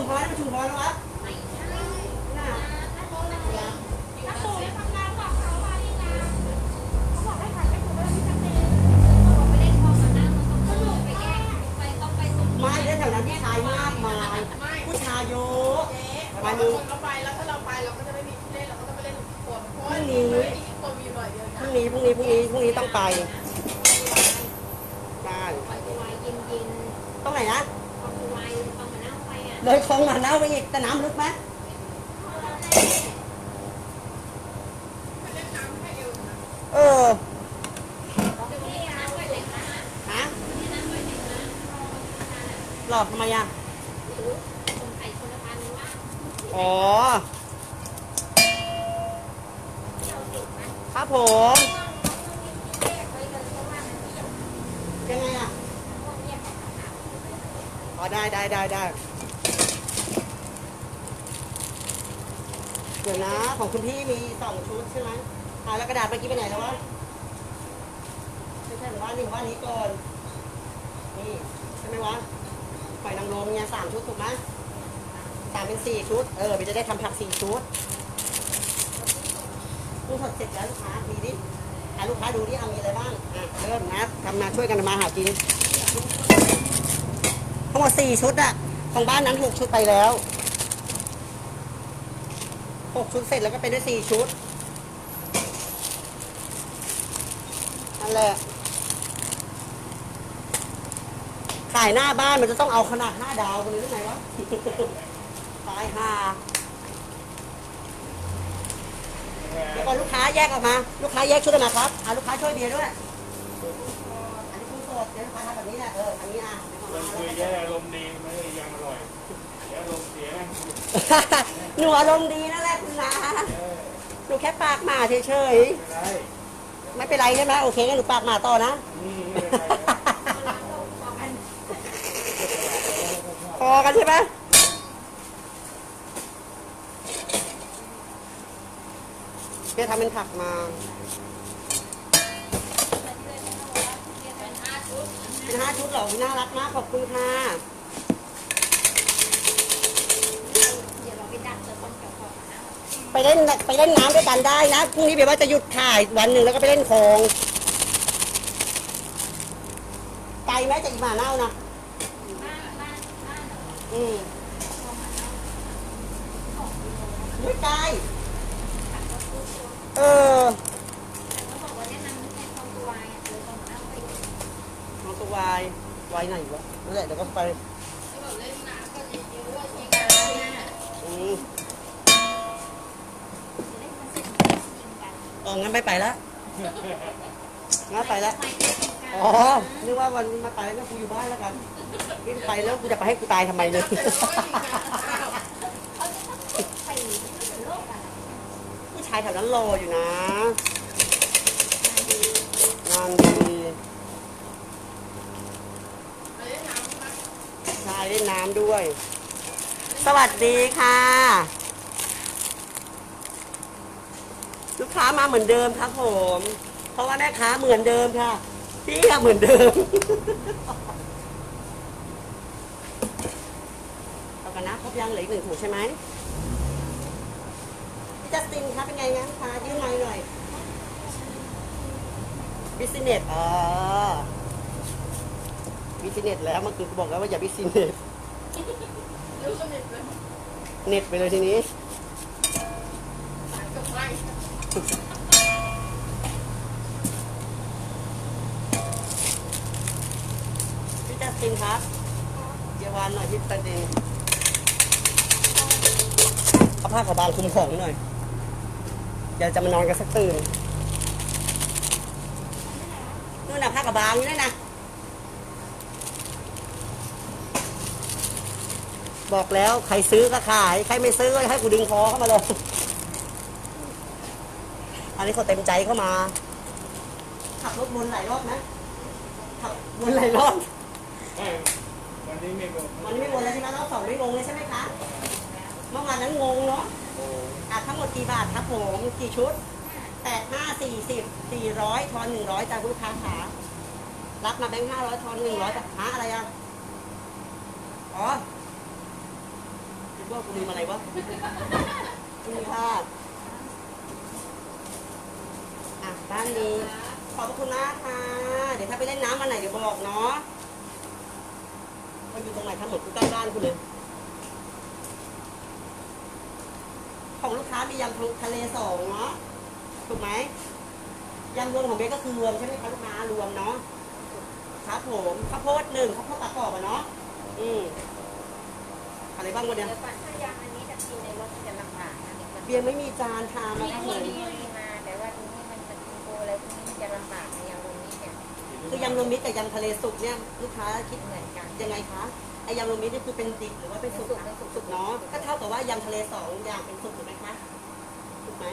มพรให้มันชุมพรแล้วะไม่ใช่น่ะถ้าโตแล้วถ้าโตแล้วทำงานบอยแล้วพี่จังเลยเราไปเล่นคอมมาหน้ามันต้องต้องไปแยกไปต้องไปส่งไม่ได้แถวนั้นผู้ชายมากมายผู้ชายเยอะเจ๊ไปบางมึงคนเราไปแล้วถ้าเราไปเราก็จะไม่มีเล่นเราก็จะไปเล่นทุกคนเพราะว่านี้มันไม่มีคนมีอยู่หน่อยเดียวพรุ่งนี้พรุ่งนี้พรุ่งนี้พรุ่งนี้ต้องไปได้านตรงไหนนะ ๆพอไปวายพอมา นั่งไปอะเลยคลองมาน้าไปอีกแต่น้ำลึกไหมเออฮะหลอกทำไมอะ หรือคนไทยคนละพันว่า อ๋อ เที่ยวติดไหม ครับผม แยกไปเลยเพราะว่ามันเที่ยว ยังไงอะ พวกแยกกันต่าง อ๋อได้ได้ได้ได้เดี๋ยวนะของคุณพี่มี สองชุดใช่ไหมอ่าแล้วกระดาษเมื่อกี้ไปไหนแล้ววะไม่ใช่หรือว่านี่ว่านี้ก่อน นี่ใช่ไหมวะหอยนางรมเนี่ยสามชุดถูกไหมสามเป็นสี่ชุด เออไปจะได้ทำผักสี่ชุดกุ้งสดเสร็จแล้วลูกค้ามีดิอะลูกค้าดูดิเอามีอะไรบ้าง อะเริ่มนะทำมาช่วยกันมาหากิน ทั้งหมดสี่ชุดอะของบ้านนั้นหกชุดไปแล้ว หกชุดเสร็จแล้วก็เป็นได้สี่ชุดนั่นแหละขายหน้าบ้านมันจะต้องเอาขนาดหน้าดาวกันเลยหรือไงวะ ตายห่าเดี๋ยวก่อนลูกค้าแยกออกมา ลูกค้าแยกชุดออกมาครับอะลูกค้าช่วยเบียร์ด้วย อันนี้กุ้งสดเดี๋ยวลูกค้าทำแบบนี้แหละเอออันนี้อะเดี๋ยวมันก่อนคุยแย่อารมณ์ดีไม่ได้ยังอร่อยแย่อารมณ์เสีย หนูอารมณ์ดีนั่นแหละคุณนาหนูแค่ปากหมาเฉยเป็นไรๆไม่เป็นไรใช่ไหมโอเคงั้นหนูปากหมาต่อนะนี่ไม่เป็นไรนะพอกันใช่ไหมเพี่ทำเป็นผักมาเป็นห้าชุดเหรอน่ารักมากขอบคุณค่ะ เดี๋ยวเราไปดักเจอคนเกี่ยวกับนะ ไปเล่นไปเล่นน้ำด้วยกันได้นะพรุ่งนี้เบียร์ว่าจะหยุดถ่ายวันหนึ่งแล้วก็ไปเล่นคลองไกลไหมจากอีหมาเน่านะบ้านบ้านบ้านอืมพอมาแล้วไม่ไกลตัดก็คือตัวเออเขาบอกว่าแนะนำให้ใช้ความตัวอะเลยตรงนั้นไปมองตัววายวายไหนวะนั่นแหละเดี๋ยวก็ไป ไม่ไปละงั้นไปละไปกันอ๋อ นึกว่าวันนี้มาไปแล้วกูอยู่บ้านแล้วกันนี่ไปแล้วกูจะไปให้กูตายทำไมเนี่ยเขาจะต้องไปโลกอะไรผู้ชายแถวนั้นรออยู่นะ งานดีไปเล่นน้ำนะชายเล่นน้ำด้วย สวัสดีค่ะ ลูก ค้ามาเหมือนเดิมครับผม เพราะว่าแม่ค้าเหมือนเดิมค่ะพี่ก็เหมือนเดิมเอากันนะครบยังเหลืออีกหนึ่งถุงใช่ไหมพี่จัสตินคะเป็นไงงั้นคะยื่นไมค์หน่อยบิสเนสอ๋อบิสเนสแล้วเมื่อคืนกูบอกแล้วว่าอย่าบิสเนสรู้สนิทเลยเน็ตไปเลยทีนี้ สายกับไล่ พี่ จัสตินครับเยาวานหน่อยพี่จัสตินเอาผ้าขาวบางคลุมของหน่อยเดี๋ยวจะมานอนกันสักตื่นนู่นน่ะผ้าขาวบางอยู่นั่นนะบอกแล้วใครซื้อก็ขาย ใครไม่ซื้อก็ให้กูดึงคอเข้ามาเลย อันนี้เขาเต็มใจเข้ามา ขับรถวนหลายรอบนะขับวนหลายรอบ วันนี้ไม่บอกวันนี้ไม่งงแล้วใช่ไหมรอบสองไม่งงเลยใช่ไหมคะเมื่อวานนั้นงงเนาะอะทั้งหมดกี่บาทครับผมกี่ชุดแปดห้าสี่สิบสี่ร้อยทอนหนึ่งร้อยจากลูกค้าขารับมาแบงค์ห้าร้อยทอนหนึ่งร้อยหาอะไรอะอ๋อว่ากูลืมอะไรวะนี่ค่ะอะด้านนี้ขอบคุณมากค่ะ เดี๋ยวถ้าไปเล่นน้ำวันไหนเดี๋ยวบอกเนาะ มันอยู่ตรงไหนทั้งหมดกูใกล้บ้านคุณเลย ของลูกค้ามียำทะเลสองเนาะ ถูกไหมยำรวมของเบสก็คือรวมใช่ไหมคะลูกค้ารวมเนาะ ครับผมข้าวโพดหนึ่งข้าวโพดตะกรอบอะเนาะ อืมอะไรบ้างวันเนี้ยเดี๋ยวก่อนถ้ายำอันนี้จะกินในรถมันจะลำบากนะเดี๋ยวก่อนเบียร์ไม่มีจานทามามีให้มีเลยมีมาแต่ว่าตรงนี้มันมันโกอะไรพวกนี้มันจะลำบากในยำตรงนี้เนี่ย คือยำรวมมิตรกับยำทะเลสุกเนี่ยลูกค้าคิดเหมือนกันยังไงคะไอ้ยำรวมมิตรนี่คือเป็นดิบหรือว่าเป็นสุกคะสุกเนาะก็เท่ากับว่ายำทะเลสองอย่างเป็นสุกถูกไหมคะถูกไหม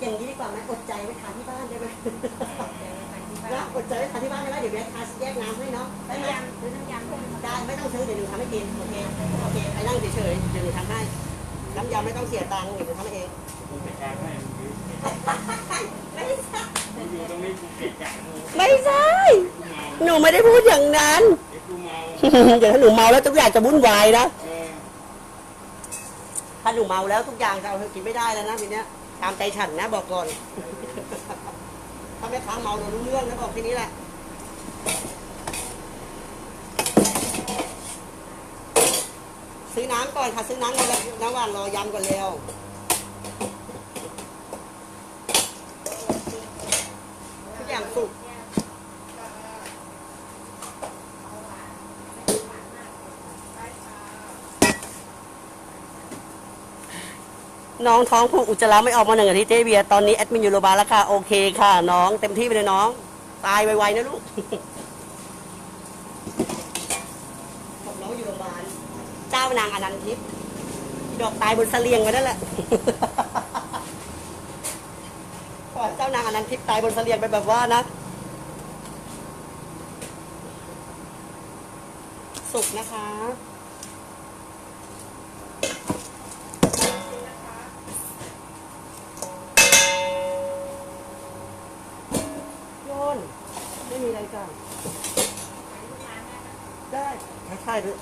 อย่างนี้ดีกว่าไหมอดใจไว้ทานที่บ้านได้ไหมเดี๋ยวไปที่นะบ้านอดใจไว้ทานที่บ้านได้ไหมเดี๋ยวแม่ทานแยกน้ำให้เนาะได้ไหมน้ำยำหรือน้ำยำด้วยได้ไม่ต้องซื้อเดี๋ยวหนูทำให้กินโอเคโอเคไปนั่งเฉยๆเดี๋ยวหนูทำให้น้ำยำไม่ต้องเสียตังค์เดี๋ยวหนูทำให้เอง ไม่ใช่ หนูไม่ได้พูดอย่างนั้น เดี๋ยวกูเมาเดี๋ยถ้าหนูเมาแล้วทุกอย่างจะวุ่นวายนะ ถ้าหนูเมาแล้วทุกอย่างจะเอาเธอกินไม่ได้แล้วนะทีเนี้ย ตามใจฉันนะบอกก่อน ถ้าแม่ค้าเมาเรารู้เรื่องนะบอกทีนี้แหละซื้อน้ำก่อนค่ะซื้อน้ำก่อนแล้วระหว่างรอยำก่อนเร็วทุกอย่างสุก น้องท้องผูกอุจจาระไม่ออกมาหนึ่งอาทิตย์เจเบียร์ตอนนี้แอดมินอยู่โรงพยาบาลแล้วค่ะ โอเคค่ะ น้องเต็มที่ไปเลยน้อง ตายไวๆนะลูกบอกน้องอยู่โรงพยาบาลเจ้านางอนันทิพย์ดอกตายบนเสลียงไว้นั่นแหละปล่อยเจ้านางอนันทิพย์ตายบนเสลียงไปแบบว่านะสุกนะคะ โยนไม่มีอะไรจ้ะได้ใช่ ด้วย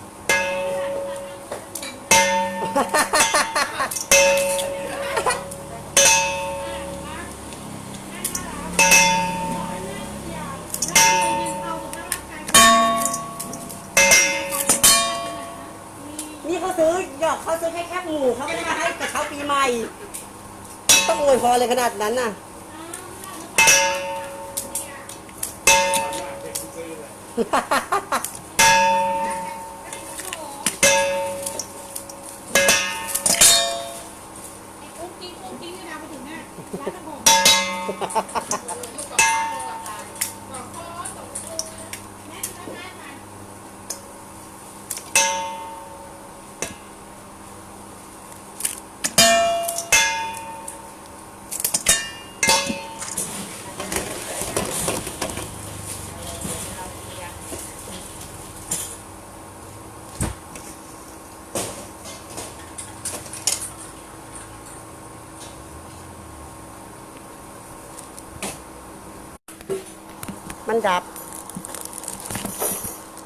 นี่เขาซื้อหยอกเขาซื้อแค่แคบหมูเขาไม่ได้มาให้กับเขาปีใหม่ ต้องอวยพรเลยขนาดนั้นน่ะเด็กกู Ha ha ha ha ha! มันดับ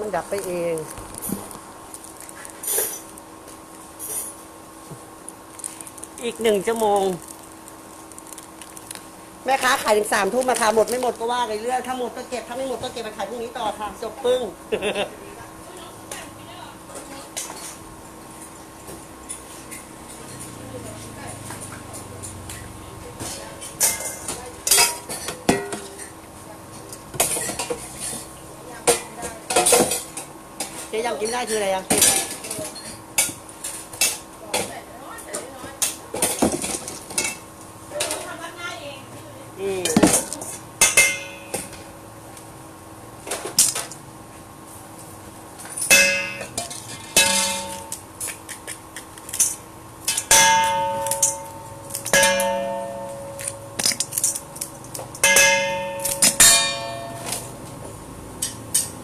มันดับไปเองอีกหนึ่งชั่วโมง แม่ค้าขายถึงสามทุ่มมาค่ะหมดไม่หมดก็ว่าไปเรื่อยถ้าหมดก็เก็บถ้าไม่หมดก็เก็บมาขายพรุ่งนี้ต่อค่ะ จบปึ้ง กินได้คืออะไรยังอืม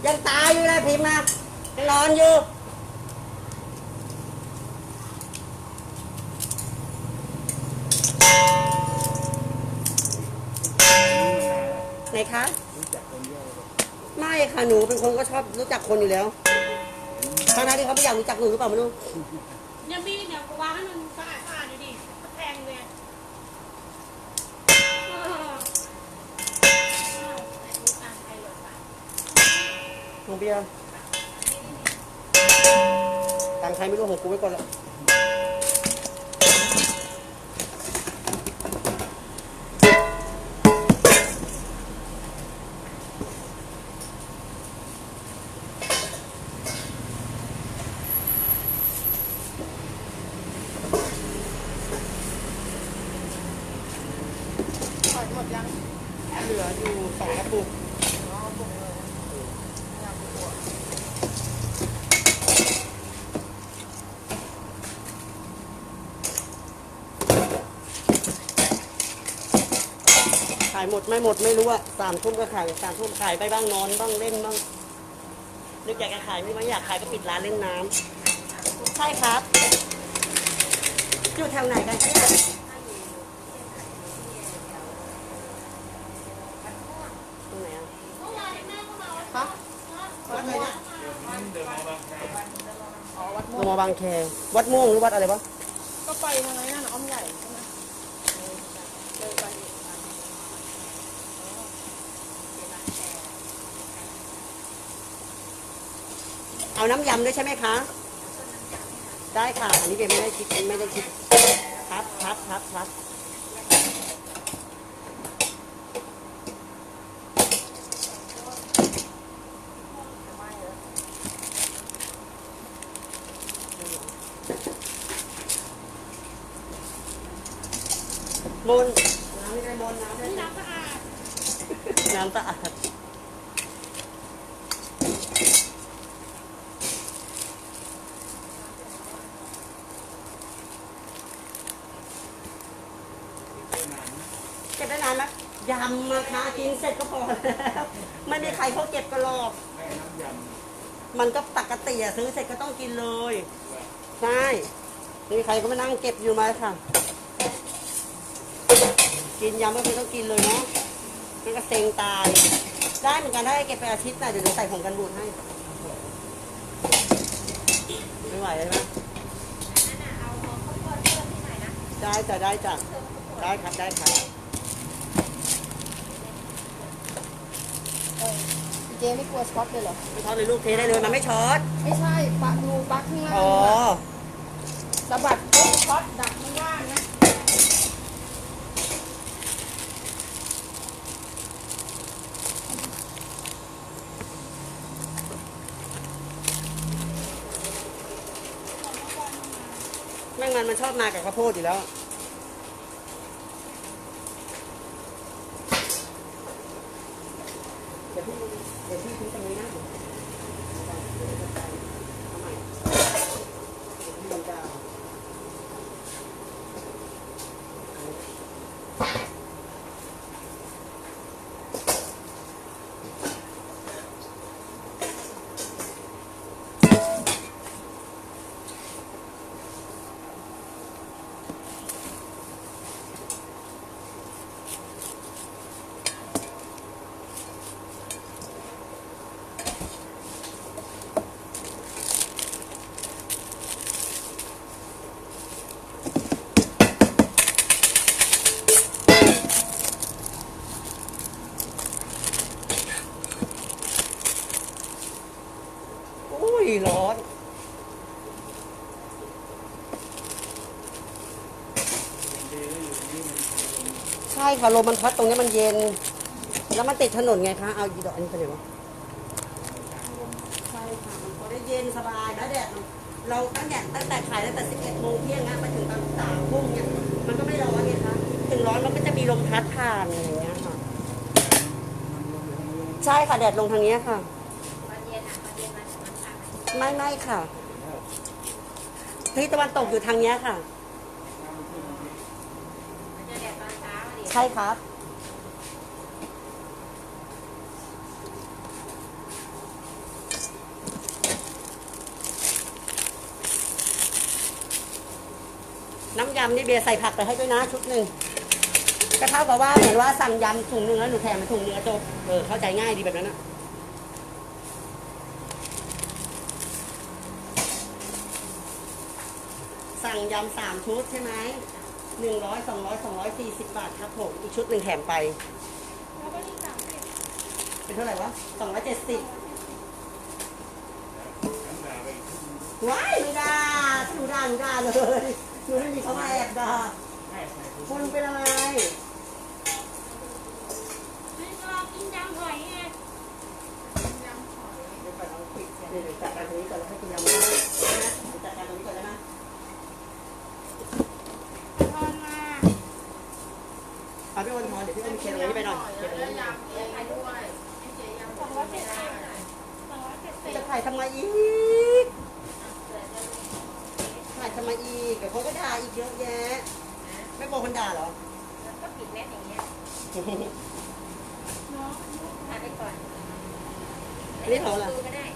ยังตายอยู่เลยพิมพ์มายังนอนอยู่ ไหนคะ รู้จักคนเยอะเลยไม่ค่ะหนูเป็นคนก็ชอบรู้จักคนอยู่แล้วทั้งนั้นที่เขาไม่อยากรู้จักหนูหรือเปล่าไม่รู้เนี่ยมีดเนี่ยวางให้มันสะอาดสะอาดดูดิก็แทงเลยเออของเบียร์ตังค์ใครไม่รู้ของกูไว้ก่อนละ องกระปุกขายหมดไม่หมดไม่รู้อะสามทุ่มก็ขายสามทุ่มขายไปบ้างนอนบ้างเล่นบ้างนึกอยากจะขายไม่ไม่อยากขายก็ปิดร้านเล่นน้ำใช่ครับ อยู่แถวไหนกันคะเนี่ยตรงไหนอะ เมื่อวานแม่ก็มาวัด คะวัดอะไรนะ เดินมาบางแค ลงมาบางแค วัดม่วงหรือวัดอะไรวะก็ไปทางไหนนั่นอ้อมใหญ่ใช่ไหมเดินไปอีกเอาน้ำยำด้วยใช่ไหมคะ ได้ค่ะ อันนี้เบนไม่ได้คิดไม่ได้คิดครับครับครับครับ มนน้ำไม่ได้มนน้ำได้น้ำสะอาดน้ำสะอาดเก็บได้นานไหมยำมาค่ะกินเสร็จก็พอแล้วไม่มีใครเขาเก็บกันหรอกม่น้ำยมันก็ปกติอะซื้อเสร็จก็ต้องกินเลย ใช่ไม่มีใครก็มานั่งเก็บอยู่มาค่ะ กินยำก็คือต้องกินเลยเนาะมันก็เซ็งตาย ได้เหมือนกันถ้าให้เก็บไปอาทิตย์น่ะเดี๋ยวเดี๋ยวใส่ผงกันบูดให้ ไม่ไหวเลยนะได้จ้ะได้จ้ะได้ครับได้ครับเจ๊ไม่กลัวช็อตเลยเหรอ ไม่ช็อตเลยลูกเทได้เลยมันไม่ช็อต ไม่ใช่ปลักดูปลักข้างล่างอ๋อสะบัดปุ๊บช็อตดับข้างล่าง มันมันชอบมากับข้าวโพดอยู่แล้ว เดี๋ยวพี่เดี๋ยวพี่ทิ้งตรงนี้นะเอาใหม่เดี๋ยวพี่ลงดาวอุ้ยร้อนำดีแล้วอยู่ที่มัน ใช่ค่ะลมมันพัดตรงนี้มันเย็น แล้วมันติดถนนไงคะ เอาอีดอกอันนี้ไปไหนวะใช่ค่ะมันพอได้เย็นสบายแล้วแดดมันเราตั้งแต่ตั้งแต่ขายตั้งแต่ 11 โมงเที่ยงนะไปถึงตอนสามทุ่มเนี่ยมันก็ไม่ร้อนไงคะถึงร้อนมันก็จะมีลมพัดผ่านอะไรอย่างเงี้ยค่ะ ใช่ค่ะแดดลงทางเนี้ยค่ะตอนเย็นอะตอนเย็นมันมันสาดไม่ไม่ค่ะ ที่ตะวันตกอยู่ทางเนี้ยค่ะ มันจะแดดตอนเใช่ครับ น้ำยำนี่เบียร์ใส่ผักไปให้ด้วยนะชุดหนึ่งก็เท่ากับว่าเหมือนว่าสั่งยำถุงหนึ่งแล้วหนูแถมมาถุงเนื้อจบเออเข้าใจง่ายดีแบบนั้นนะสั่งยำสามชุดใช่ไหม หนึ่งร้อยสองร้อยสองร้อยสี่สิบบาทครับผมอีกชุดหนึ่งแถมไป แล้วก็นี่สามสิบเป็นเท่าไหร่วะสองร้อยเจ็ดสิบว้ายไม่ได้หนูด่าหนูด่าเลยหนูไม่มีเขามาแอบด่าคุณเป็นอะไร ไม่รอกินยำหอยไง เดี๋ยวก่อนเอาปิดเดี๋ยวจัดการตรงนี้ก่อนแล้วให้กินยำได้นะเดี๋ยวจัดการตรงนี้ก่อนได้ไหม ทอนมา เอาพี่อ้นพอเดี๋ยวพี่อ้นเคลียร์ตรงนี้ไปหน่อยเคลียร์ตรง แล้ว นี้ ยำเองด้วยให้เจ๊ยำ สองร้อยเจ็ดสิบสองร้อยเจ็ดสิบ จะถ่ายทำไมอีกถ่ายทำไมอีกเดี๋ยวเขาก็ด่าอีกเยอะแยะ ไม่กลัวคนด่าเหรอ ก็ปิดแมสอย่างเงี้ย เนาะ ทาไปก่อน อันนี้ของอะไรดูก็ได้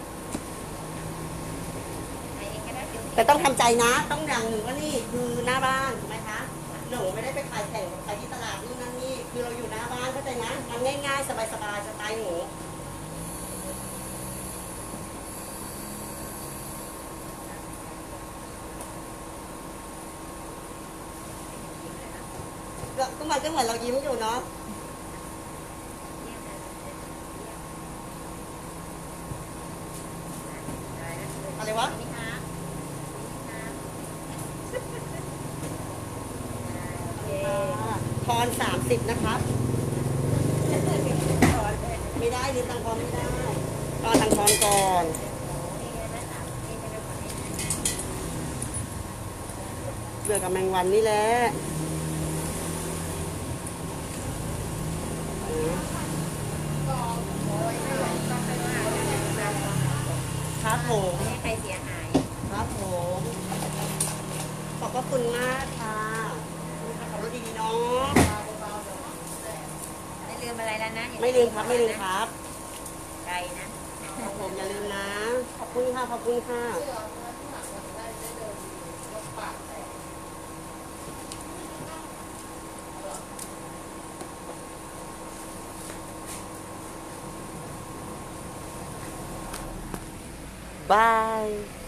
ใครเองก็ได้เดี๋ยวแต่ต้องทำใจนะ ต้องอย่างหนึ่งว่านี่คือหน้าบ้านถูกไหมคะหนูไม่ได้ไปขายแข่งกับใครที่ตลาดนู่นนั่นนี่คือเราอยู่หน้าบ้านเข้าใจนะมันง่ายๆ สบายๆสไตล์หนูก็ก็มันก็เหมือนเรายิ้มอยู่เนาะ อะไรวะนี่ฮะโอเคทอนสามสิบนะครับ ไม่ได้ลืมตังค์ทอนไม่ได้ตอนตังค์ทอนก่อนนี่นะสามนี่จะเป็นคนนี้เบื่อกับแมงวันนี่แหละเออครับผม ไม่ให้ใครเสียหาย ครับผม ขอบพระ คุณมากค่ะขับรถดีๆเนาะไม่ลืมอะไรแล้วนะอย่าไม่ลืมครับไม่ลืมครับไกลนะ ครับผมอย่าลืมนะ ขอบคุณค่ะขอบคุณค่ะบาย